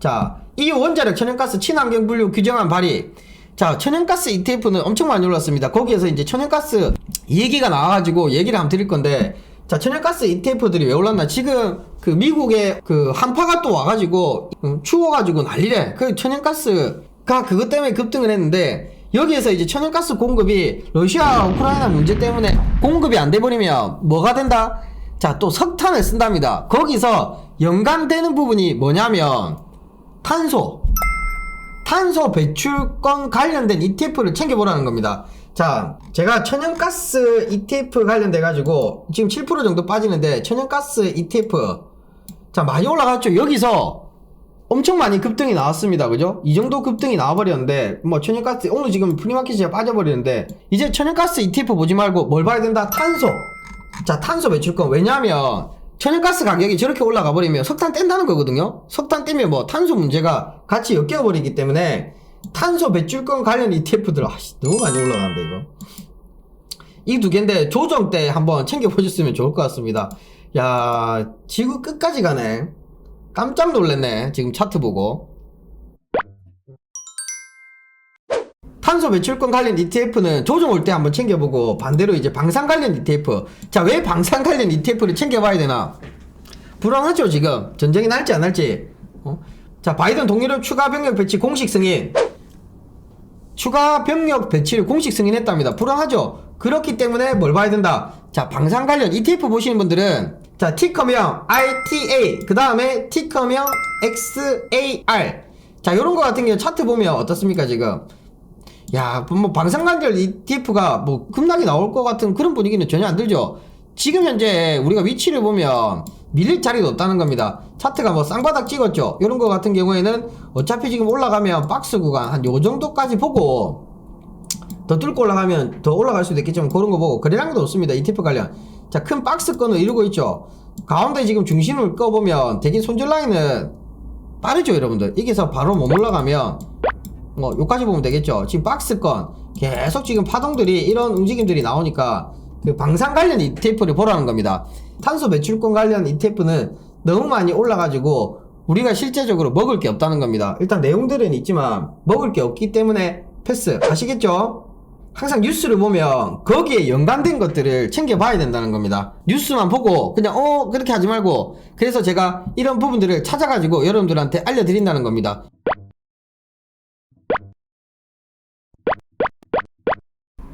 자, 이 원자력 천연가스 친환경 분류 규정안 발의. 자, 천연가스 ETF는 엄청 많이 올랐습니다. 거기에서 이제 천연가스 얘기가 나와가지고 얘기를 한번 드릴 건데, 자, 천연가스 ETF들이 왜 올랐나? 지금 그 미국의 그 한파가 또 와가지고, 음, 추워가지고 난리래. 그 천연가스가 그것 때문에 급등을 했는데, 여기에서 이제 천연가스 공급이 러시아 우크라이나 문제 때문에 공급이 안 돼버리면 뭐가 된다? 자, 또 석탄을 쓴답니다. 거기서 연관되는 부분이 뭐냐면, 탄소. 탄소 배출권 관련된 ETF를 챙겨보라는 겁니다. 자, 제가 천연가스 ETF 관련돼 가지고 지금 7% 정도 빠지는데 천연가스 ETF 자 많이 올라갔죠. 여기서 엄청 많이 급등이 나왔습니다. 그죠? 이 정도 급등이 나와버렸는데 뭐 천연가스 오늘 지금 프리마켓이 빠져버리는데 이제 천연가스 ETF 보지 말고 뭘 봐야 된다? 탄소. 자, 탄소 배출권. 왜냐하면 천연가스 가격이 저렇게 올라가 버리면 석탄 뗀다는 거거든요. 석탄 떼면 뭐 탄소 문제가 같이 엮여 버리기 때문에 탄소 배출권 관련 ETF들 아, 씨, 너무 많이 올라가는데 이거. 이 두 개인데 조정 때 한번 챙겨 보셨으면 좋을 것 같습니다. 야, 지구 끝까지 가네. 깜짝 놀랐네. 지금 차트 보고. 탄소 배출권 관련 ETF는 조정 올 때 한번 챙겨보고 반대로 이제 방산 관련 ETF. 자, 왜 방산 관련 ETF를 챙겨봐야 되나? 불안하죠, 지금. 전쟁이 날지 안 날지. 어? 자, 바이든 동유럽 추가 병력 배치 공식 승인. 추가 병력 배치를 공식 승인했답니다. 불안하죠? 그렇기 때문에 뭘 봐야 된다? 자, 방산 관련 ETF 보시는 분들은 자, 티커명 RTA, 그 다음에 티커명 XAR. 자, 요런 거 같은 경우 차트 보면 어떻습니까, 지금? 야, 뭐 방산관절 ETF가 뭐 급락이 나올 것 같은 그런 분위기는 전혀 안 들죠. 지금 현재 우리가 위치를 보면 밀릴 자리도 없다는 겁니다. 차트가 뭐 쌍바닥 찍었죠. 이런 거 같은 경우에는 어차피 지금 올라가면 박스 구간 한 요 정도까지 보고 더 뚫고 올라가면 더 올라갈 수도 있겠지만 그런 거 보고 거래량도 없습니다. ETF 관련. 자, 큰 박스권을 이루고 있죠. 가운데 지금 중심을 꺼보면 대긴 손절 라인은 빠르죠, 여러분들. 여기서 바로 못 올라가면 뭐 요까지 보면 되겠죠. 지금 박스권 계속 지금 파동들이 이런 움직임들이 나오니까 그 방산 관련 ETF를 보라는 겁니다. 탄소 배출권 관련 ETF는 너무 많이 올라가지고 우리가 실제적으로 먹을 게 없다는 겁니다. 일단 내용들은 있지만 먹을 게 없기 때문에 패스 아시겠죠? 항상 뉴스를 보면 거기에 연관된 것들을 챙겨봐야 된다는 겁니다. 뉴스만 보고 그냥 어 그렇게 하지 말고 그래서 제가 이런 부분들을 찾아가지고 여러분들한테 알려드린다는 겁니다.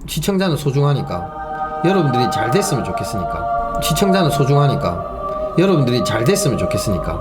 시청자는 소중하니까 여러분들이 잘 됐으면 좋겠으니까. 시청자는 소중하니까 여러분들이 잘 됐으면 좋겠으니까